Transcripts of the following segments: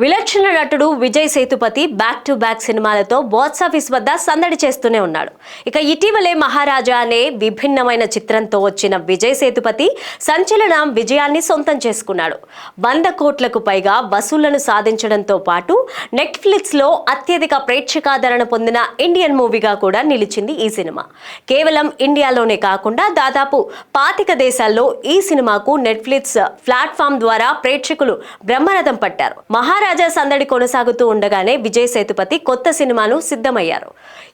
విలక్షణ నటుడు Vijay Sethupathi back to back సినిమాలతో బాక్స్ ఆఫీస్ వద్ద సందడి చేస్తూనే ఉన్నాడు. ఇక ఇటీవలే మహారాజా అనే విభిన్నమైన చిత్రంతో వచ్చిన విజయ్ సేతుపతి సంచలన విజయాన్ని సొంతం చేసుకున్నాడు. వంద కోట్లకు పైగా వసూళ్ళను సాధించడంతో పాటు నెట్ఫ్లిక్స్లో అత్యధిక ప్రేక్షకాదరణ పొందిన ఇండియన్ మూవీగా కూడా నిలిచింది ఈ సినిమా. కేవలం ఇండియాలోనే కాకుండా దాదాపు పాతిక దేశాల్లో ఈ సినిమాకు నెట్ఫ్లిక్స్ ప్లాట్ఫామ్ ద్వారా ప్రేక్షకులు బ్రహ్మరథం పట్టారు. మహారాజా సందడి కొనసాగుతూ ఉండగానే విజయ్ సేతుపతి కొత్త సినిమాను సిద్ధమయ్యారు.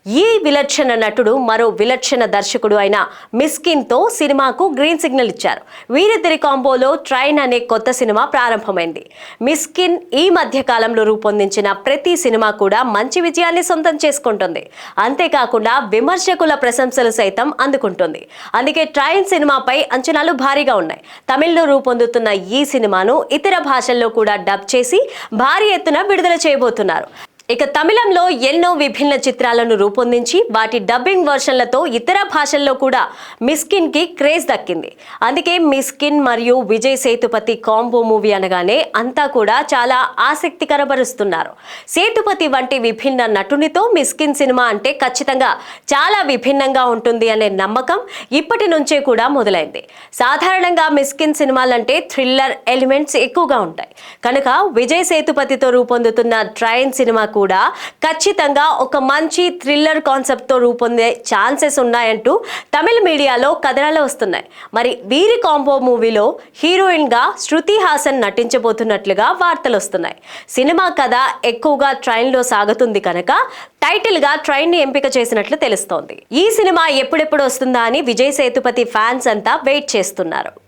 ఈ విలక్షణ నటుడు మరో విలక్షణ దర్శకుడు అయిన మిస్కిన్తో సినిమాకు గ్రీన్ సిగ్నల్ ఇచ్చారు. వీరిద్దరి కాంబోలో ట్రైన్ అనే కొత్త సినిమా ప్రారంభమైంది. మిస్కిన్ ఈ మధ్య కాలంలో రూపొందించిన ప్రతి సినిమా కూడా మంచి విజయాన్ని సొంతం చేసుకుంటుంది. అంతేకాకుండా విమర్శకుల ప్రశంసలు సైతం అందుకుంటుంది. అందుకే ట్రైన్ సినిమాపై అంచనాలు భారీగా ఉన్నాయి. తమిళ్ళో రూపొందుతున్న ఈ సినిమాను ఇతర భాషల్లో కూడా డబ్ చేసి భారీ ఎత్తున విడుదల చేయబోతున్నారు. ఇక తమిళంలో ఎన్నో విభిన్న చిత్రాలను రూపొందించి వాటి డబ్బింగ్ వర్షన్లతో ఇతర భాషల్లో కూడా మిస్కిన్కి క్రేజ్ దక్కింది. అందుకే మిస్కిన్ మరియు విజయ్ సేతుపతి కాంబో మూవీ అనగానే అంతా కూడా చాలా ఆసక్తికరపరుస్తున్నారు. సేతుపతి వంటి విభిన్న నటునితో మిస్కిన్ సినిమా అంటే ఖచ్చితంగా చాలా విభిన్నంగా ఉంటుంది అనే నమ్మకం ఇప్పటి నుంచే కూడా మొదలైంది. సాధారణంగా మిస్కిన్ సినిమాలంటే థ్రిల్లర్ ఎలిమెంట్స్ ఎక్కువగా ఉంటాయి. కనుక విజయ్ సేతుపతితో రూపొందుతున్న ట్రైన్ సినిమా కూడా ఖచ్చితంగా ఒక మంచి థ్రిల్లర్ కాన్సెప్ట్తో రూపొందే ఛాన్సెస్ ఉన్నాయంటూ తమిళ మీడియాలో కథనాలు వస్తున్నాయి. మరి వీరి కాంబో మూవీలో హీరోయిన్గా శృతి హాసన్ నటించబోతున్నట్లుగా వార్తలు వస్తున్నాయి. సినిమా కథ ఎక్కువగా ట్రైన్లో సాగుతుంది కనుక టైటిల్గా ట్రైన్ని ఎంపిక చేసినట్లు తెలుస్తోంది. ఈ సినిమా ఎప్పుడెప్పుడు వస్తుందా అని విజయ్ సేతుపతి ఫ్యాన్స్ అంతా వెయిట్ చేస్తున్నారు.